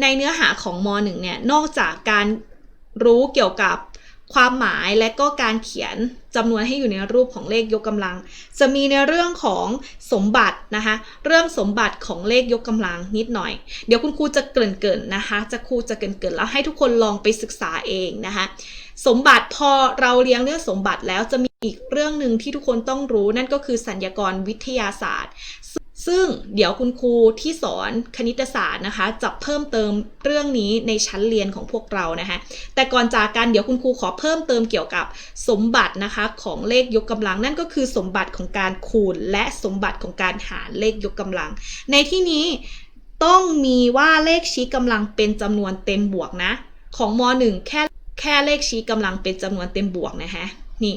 ในเนื้อหาของม .1 เนี่ยนอกจากการรู้เกี่ยวกับความหมายและก็การเขียนจำนวนให้อยู่ในรูปของเลขยกกำลัง จะมีในเรื่องของสมบัตินะคะเรื่องสมบัติของเลขยกกำลังนิดหน่อย เดี๋ยวคุณครูจะเกริ่นๆนะคะ จะครูจะเกริ่นๆแล้วให้ทุกคนลองไปศึกษาเองนะคะสมบัติพอเราเรียงเรื่องสมบัติแล้วจะมีอีกเรื่องหนึ่งที่ทุกคนต้องรู้นั่นก็คือสัญญากรวิทยาศาสตร์ ซึ่งเดี๋ยวคุณครูที่สอนคณิตศาสตร์นะคะจะเพิ่มเติมเรื่องนี้ในชั้นเรียนของพวกเรานะคะแต่ก่อนจากกันเดี๋ยวคุณครูขอเพิ่มเติมเกี่ยวกับสมบัตินะคะของเลขยกกำลัง นั่นก็คือสมบัติของการคูณ และสมบัติของการหารเลขยกกำลัง ในที่นี้ต้องมีว่าเลขชี้กำลังเป็นจำนวนเต็มบวกนะ ของม .1 แค่แค่เลขชี้กำลังเป็นจำนวนเต็มบวกนะคะนี่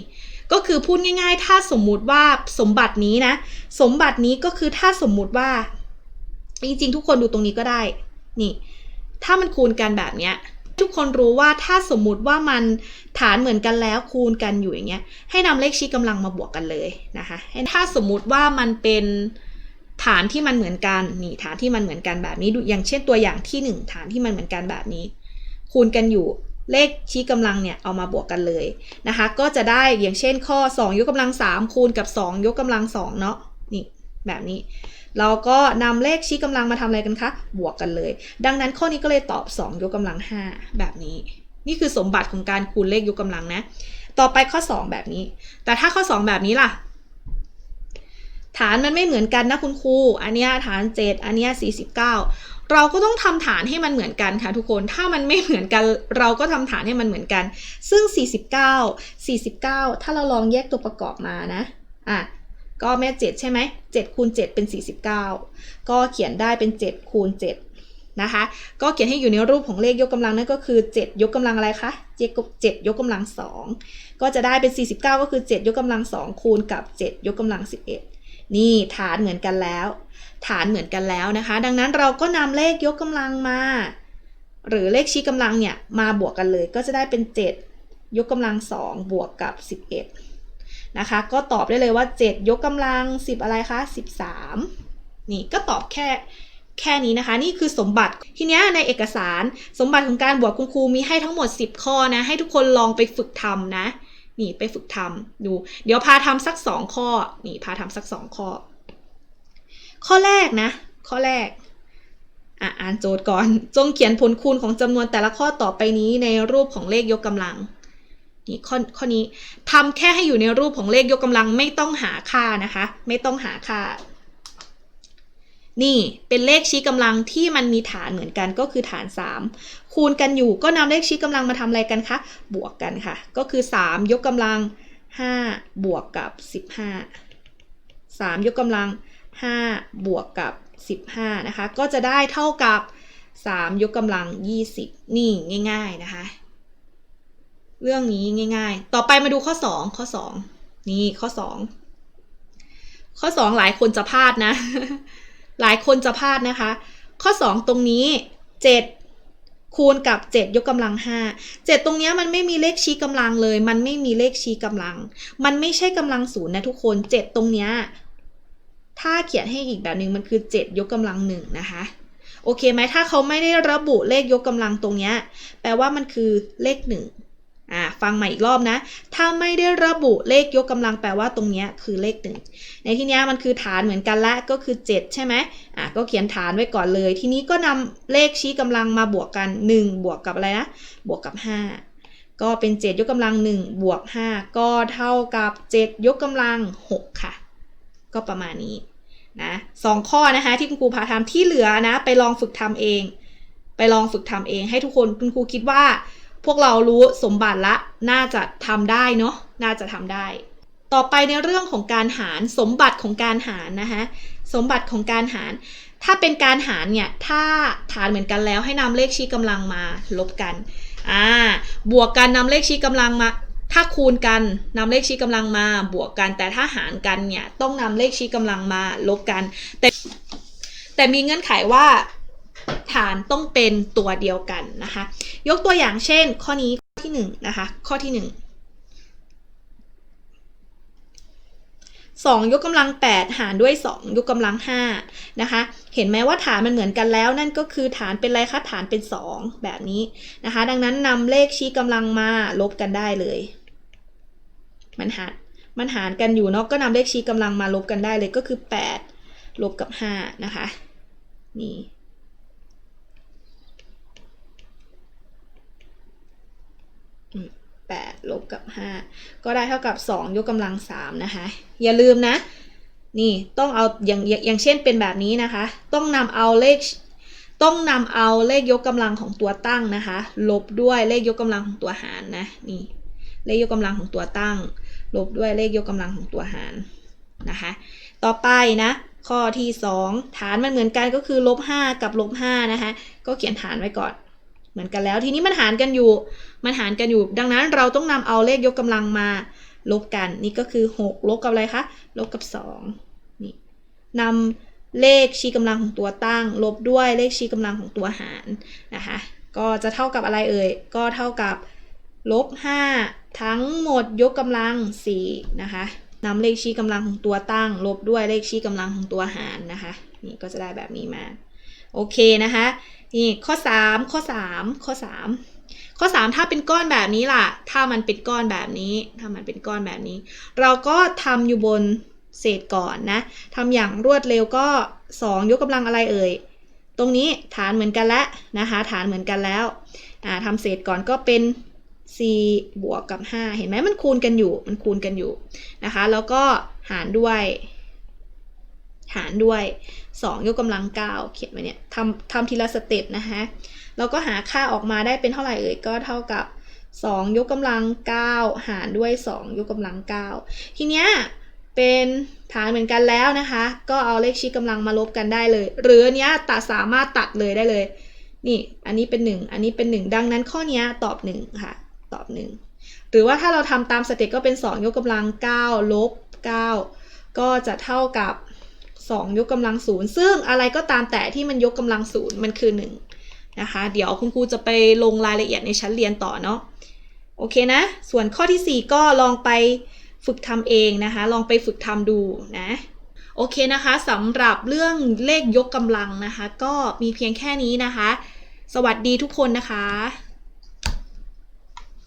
ก็คือพูดง่าย ๆ ถ้าสมมุติว่าสมบัตินี้นะ สมบัตินี้ก็คือถ้าสมมุติว่า จริงๆ ทุกคนดูตรงนี้ก็ได้ นี่ ถ้ามันคูณกันแบบเนี้ย ทุกคนรู้ว่าถ้าสมมุติว่ามันฐานเหมือนกันแล้วคูณกันอยู่อย่างเงี้ย ให้นำเลขชี้กำลังมาบวกกันเลยนะคะถ้าสมมุติว่ามันเป็นฐานที่มันเหมือนกัน นี่ฐานที่มันเหมือนกันแบบนี้ดูอย่างเช่นตัวอย่างที่หนึ่งฐานที่มันเหมือนกันแบบนี้ คูณกันอยู่ เลขชี้กำลังเนี่ยเอามาบวกกันเลยนะคะ ก็จะได้อย่างเช่นข้อ 2 ยกกำลัง 3 คูณกับ 2 ยกกำลัง2เนาะนี่แบบนี้ เราก็นำเลขชี้กำลังมาทำอะไรกันคะ บวกกันเลย ดังนั้นข้อนี้ก็เลยตอบ 2 ยกกำลัง 5 แบบนี้ นี่คือสมบัติของการคูณเลขยกกำลังนะ ต่อไปข้อ 2 แบบนี้ แต่ถ้าข้อ 2 แบบนี้ล่ะ ฐานมันไม่เหมือนกันนะคุณครู อันนี้ฐาน 7 อันนี้49 เราก็ต้องทำฐานให้มันเหมือนกันค่ะทุกคน ถ้ามันไม่เหมือนกัน เราก็ทำฐานให้มันเหมือนกัน ซึ่ง 49 49 ถ้าเราลองแยกตัวประกอบมานะ อะ ก็แม่ 7 ใช่ไหม7คูณ7เป็น 49 ก็เขียนได้เป็น 7คูณ7นะคะ ก็เขียนให้อยู่ในรูปของเลขยกกำลังนั่นก็คือ 7 ยกกำลังอะไรคะ7ยกกำลัง 2 ก็จะได้เป็น 49 ก็คือ 7 ยกกำลัง 2 คูณกับ 7 ยกกำลัง 11 นี่ฐานเหมือนกันแล้ว ฐานเหมือนกันแล้วนะคะ ดังนั้นเราก็นำเลขยกกำลังมา หรือเลขชี้กำลังเนี่ยมาบวกกันเลยก็จะได้เป็น 7 ยกกำลัง 2 บวกกับ 11 นะคะ ก็ตอบได้เลยว่า 7 ยกกำลัง 10 อะไรคะ 13 นี่ก็ตอบแค่แค่นี้นะคะ นี่คือสมบัติทีนี้ในเอกสารสมบัติของการบวกคุณครูมีให้ทั้งหมด 10 ข้อนะ ให้ทุกคนลองไปฝึกทำนะ นี่ไปฝึกทำดู เดี๋ยวพาทำสักสองข้อ นี่พาทำสักสองข้อ ข้อแรกนะ ข้อแรกอะอ่านโจทย์ก่อน จงเขียนผลคูณของจำนวนแต่ละข้อต่อไปนี้ในรูปของเลขยกกำลัง นี่ข้อข้อนี้ทำแค่ให้อยู่ในรูปของเลขยกกำลังไม่ต้องหาค่านะคะ ไม่ต้องหาค่า นี่เป็นเลขชี้กำลังที่มันมีฐานเหมือนกันก็คือฐาน 3 คูณกันอยู่ก็นำเลขชี้กำลังมาทำอะไรกันคะบวกกันค่ะ ก็คือ 3 ยกกำลัง 5 บวกกับ 15 3 ยกกำลัง 5 บวกกับ 15 นะคะ ก็จะได้เท่ากับ 3 ยกกำลัง 20 นี่ง่าย ๆนะคะ เรื่องนี้ง่าย ๆ ต่อไปมาดูข้อ 2 ข้อ 2 นี่ข้อ 2 ข้อ 2 หลายคนจะพลาดนะ หลายคนจะพลาดนะคะ ข้อ 2 ตรงนี้ 7 คูณกับ 7 ยกกำลัง 5 7 ตรงนี้มันไม่มีเลขชี้กำลังเลย มันไม่มีเลขชี้กำลัง มันไม่ใช่กำลังศูนย์นะทุกคน 7 ตรงเนี้ยถ้าเขียนให้อีกแบบหนึ่งมันคือ 7 ยกกำลังหนึ่งนะคะโอเคไหมถ้าเขาไม่ได้ระบุเลขยกกำลังตรงเนี้ยแปลว่ามันคือเลขหนึ่ง อ่าฟังใหม่อีกรอบนะ ถ้าไม่ได้ระบุเลขยกกำลังแปลว่าตรงนี้คือเลขหนึ่งในที่นี้มันคือฐานเหมือนกันละก็คือ 7 ใช่ไหมอ่าก็เขียนฐานไว้ก่อนเลย ทีนี้ก็นำเลขชี้กำลังมาบวกกัน 1 บวกกับอะไรนะบวกกับ 5 ก็เป็น 7 ยกกำลัง 1 บวก 5 ก็เท่ากับ 7 ยกกำลัง 6 ค่ะ ก็ประมาณนี้นะสองข้อนะคะที่คุณครูพาทำที่เหลือนะ ไปลองฝึกทำเอง ไปลองฝึกทำเอง ให้ทุกคนคุณครูคิดว่า พวกเรารู้สมบัติละน่าจะทำได้เนาะน่าจะทำได้ ต่อไปในเรื่องของการหารสมบัติของการหารนะคะสมบัติของการหาร ถ้าเป็นการหารเนี่ยถ้าฐานเหมือนกันแล้วให้นำเลขชี้กำลังมาลบกันอ่าบวกกันนำเลขชี้กำลังมาถ้าคูณกันนำเลขชี้กำลังมาบวกกัน แต่ถ้าหารกันเนี่ยต้องนำเลขชี้กำลังมาลบกัน แต่แต่มีเงื่อนไขว่า ฐานต้องเป็นตัวเดียวกันนะคะ ยกตัวอย่างเช่น ข้อนี้ข้อที่1นงนะคะ ข้อที่ 1 2 ยกกำลัง 8 หารด้วย 2 ยกกำลัง5นะคะ เห็นไหมว่าฐานมันเหมือนกันแล้ว นั่นก็คือฐานเป็นอะไรคะฐานเป็น 2 แบบนี้นะคะ ดังนั้นนำเลขชี้กำลังมาลบกันได้เลย มันหารมันหารกันอยู่เนาะก็นำเลขชี้กำลังมาลบกันได้เลยก็คือ 8 ลบกับ 5 นะคะ นี่ 8ลบกับ 5 ก็ได้เท่ากับ 2 ยกกำลัง 3 นะคะ อย่าลืมนะ นี่ต้องเอาอย่างอย่างางเช่นเป็นแบบนี้นะคะ ต้องนำเอาเลขต้องนำเอาเลขยกกำลังของตัวตั้งนะคะ ลบด้วยเลขยกกำลังของตัวหารนะนี่เลขยกกำลังของตัวตั้ง ลบด้วยเลขยกกำลังของตัวหารนะคะ ต่อไปนะ ข้อที่ 2 ฐานมันเหมือนกันก็คือลบ5กับลบ5นะคะ ก็เขียนฐานไว้ก่อน เหมือนกันแล้ว ทีนี้มันหารกันอยู่ มันหารกันอยู่ ดังนั้นเราต้องนำเอาเลขยกกำลังมาลบกัน นี่ก็คือ 6 ลบกับอะไรคะ ลบกับ 2 นี่นำเลขชี้กำลังของตัวตั้ง ลบด้วยเลขชี้กำลังของตัวหารนะคะ ก็จะเท่ากับอะไรเอ่ย ก็เท่ากับลบ5ทั้งหมดยกกำลัง4นะคะนำเลขชี้กำลังของตัวตั้ง ลบด้วยเลขชี้กำลังของตัวหารนะคะ นี่ก็จะได้แบบนี้มา โอเคนะคะ นี่ข้อ 3 ข้อ 3 ข้อ 3 ข้อ 3 ถ้าเป็นก้อนแบบนี้ล่ะ ถ้ามันเป็นก้อนแบบนี้ ถ้ามันเป็นก้อนแบบนี้ เราก็ทำอยู่บนเศษก่อนนะทำอย่างรวดเร็วก็ 2 ยกกำลังอะไรเอ่ย ตรงนี้ฐานเหมือนกันแล้วนะคะฐานเหมือนกันแล้วอ่าทำเศษก่อนก็เป็น 4 บวกกับ 5 เห็นไหมมันคูณกันอยู่ มันคูณกันอยู่นะคะ แล้วก็หารด้วย หารด้วย 2 ยกกำลัง 9 เขียนไว้เนี่ยทำทำทีละสเต็ปนะคะแล้วก็หาค่าออกมาได้เป็นเท่าไหร่เอ่ยก็เท่ากับ 2 ยกกำลัง 9 หารด้วย 2 ยกกำลัง 9 ทีเนี้ยเป็นฐานเหมือนกันแล้วนะคะ ก็เอาเลขชี้กำลังมาลบกันได้เลย หรืออันเนี้ยตัดสามารถตัดเลยได้เลย นี่อันนี้เป็น 1 อันนี้เป็น 1 ดังนั้นข้อนี้ตอบ 1 ค่ะ ตอบ 1 หรือว่าถ้าเราทำตามสเต็ปก็เป็น 2 ยกกำลัง 9 ลบ 9 ก็จะเท่ากับ 2 ยกกำลังศูนย์ซึ่งอะไรก็ตามแต่ที่มันยกกำลังศูนย์มันคือ 1 นะคะ เดี๋ยวคุณครูจะไปลงรายละเอียดในชั้นเรียนต่อเนาะโอเคนะ ส่วนข้อที่ 4 ก็ลองไปฝึกทำเองนะคะ ลองไปฝึกทำดูนะโอเคนะคะสำหรับเรื่องเลขยกกำลังนะคะ ก็มีเพียงแค่นี้นะคะ สวัสดีทุกคนนะคะ